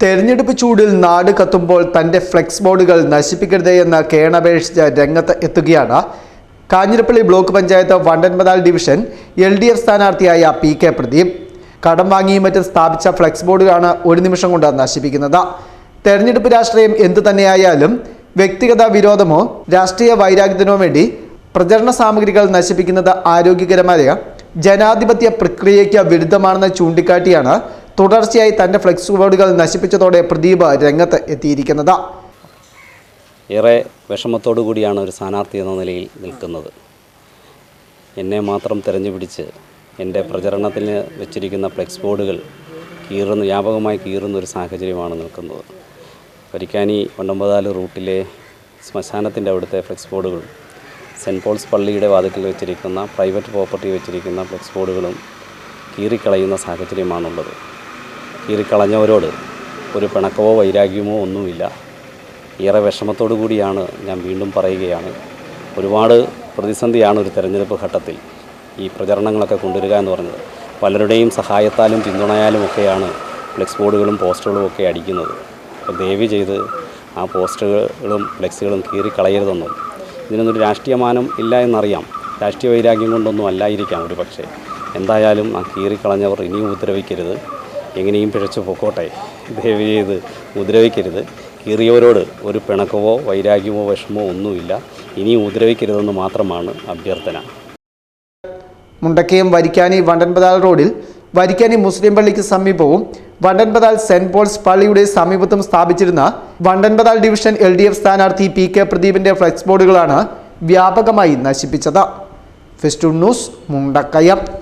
തെരഞ്ഞെടുപ്പ് ചൂടിൽ നാട് കത്തുമ്പോൾ തന്റെ ഫ്ലെക്സ് ബോർഡുകൾ നശിപ്പിക്കരുതേ എന്ന് കേണപേക്ഷിച്ച് രംഗത്ത് എത്തുകയാണ് Kanjirappally block panchayat Vandanpathal division L D F സ്ഥാനാർത്ഥിയായ P K Pradeep. കടം വാങ്ങിയും മറ്റും സ്ഥാപിച്ച ഫ്ലെക്സ് ബോർഡുകളാണ് ഒരു നിമിഷം കൊണ്ട് നശിപ്പിക്കുന്നത്. തെരഞ്ഞെടുപ്പ് രാഷ്ട്രീയം എന്തു തന്നെയായാലും വ്യക്തിഗത വിരോധമോ രാഷ്ട്രീയ വൈരാഗ്യത്തിനോ വേണ്ടി പ്രചരണ സാമഗ്രികൾ നശിപ്പിക്കുന്നത് ആരോഗ്യകരമായ ജനാധിപത്യ പ്രക്രിയയ്ക്ക് വിരുദ്ധമാണെന്ന് ചൂണ്ടിക്കാട്ടിയാണ് തുടർച്ചയായി തന്റെ ഫ്ലെക്സ് ബോർഡുകൾ നശിപ്പിച്ചതോടെ പ്രദീപ് രംഗത്ത് എത്തിയിരിക്കുന്നത്. ഏറെ വിഷമത്തോടു കൂടിയാണ് ഒരു സ്ഥാനാർത്ഥി എന്ന നിലയിൽ നിൽക്കുന്നത്. എന്നെ മാത്രം തിരഞ്ഞു പിടിച്ച് എന്റെ പ്രചരണത്തിന് വെച്ചിരിക്കുന്ന ഫ്ലെക്സ് ബോർഡുകൾ കീറുന്ന വ്യാപകമായി കീറുന്ന ഒരു സാഹചര്യമാണ് നിൽക്കുന്നത്. പരിക്കാനി ഒണ്ടമ്പതാൽ റൂട്ടിലെ ശ്മശാനത്തിന്റെ അവിടുത്തെ ഫ്ലെക്സ് ബോർഡുകൾ സെന്റ് പോൾസ് പള്ളിയുടെ വാതിക്കൽ വെച്ചിരിക്കുന്ന പ്രൈവറ്റ് പ്രോപ്പർട്ടി വെച്ചിരിക്കുന്ന ഫ്ലെക്സ് ബോർഡുകളും കീറിക്കളയുന്ന സാഹചര്യമാണുള്ളത്. കീറിക്കളഞ്ഞവരോട് ഒരു പിണക്കമോ വൈരാഗ്യമോ ഒന്നുമില്ല. ഏറെ വിഷമത്തോടു കൂടിയാണ് ഞാൻ വീണ്ടും പറയുകയാണ്. ഒരുപാട് പ്രതിസന്ധിയാണ് ഒരു തെരഞ്ഞെടുപ്പ് ഘട്ടത്തിൽ ഈ പ്രചരണങ്ങളൊക്കെ കൊണ്ടുവരിക എന്ന് പറഞ്ഞത്. പലരുടെയും സഹായത്താലും പിന്തുണയാലും ഒക്കെയാണ് ഫ്ലെക്സ് ബോർഡുകളും പോസ്റ്ററുകളും ഒക്കെ അടിക്കുന്നത്. അപ്പോൾ ദയവ് ചെയ്ത് ആ പോസ്റ്ററുകളും ഫ്ലെക്സുകളും കീറിക്കളയരുതെന്നും. ഇതിനൊന്നും രാഷ്ട്രീയമാനം ഇല്ല എന്നറിയാം. രാഷ്ട്രീയ വൈരാഗ്യം കൊണ്ടൊന്നും അല്ലായിരിക്കാം ഒരു പക്ഷേ എന്തായാലും ആ കീറിക്കളഞ്ഞവർ ഇനിയും ഉപദ്രവിക്കരുത്. എങ്ങനെയും പിഴച്ചു പൊക്കോട്ടെ. ദയവ് ചെയ്ത് ഉപദ്രവിക്കരുത്. കീറിയവരോട് ഒരു പിണക്കമോ വൈരാഗ്യമോ വിഷമോ ഒന്നുമില്ല. ഇനിയും ഉപദ്രവിക്കരുതെന്ന് മാത്രമാണ് അഭ്യർത്ഥന. മുണ്ടക്കയം വരിക്കാനി വണ്ടൻപതാൽ റോഡിൽ വരിക്കാനി മുസ്ലിം പള്ളിക്ക് സമീപവും വണ്ടൻപതാൽ സെന്റ് പോൾസ് പള്ളിയുടെ സമീപത്തും സ്ഥാപിച്ചിരുന്ന Vandanpathal division L D F സ്ഥാനാർത്ഥി പി കെ പ്രദീപിന്റെ ഫ്ലെക്സ് ബോർഡുകളാണ് വ്യാപകമായി നശിപ്പിച്ചത്. ഫെസ്റ്റു ന്യൂസ് മുണ്ടക്കയം.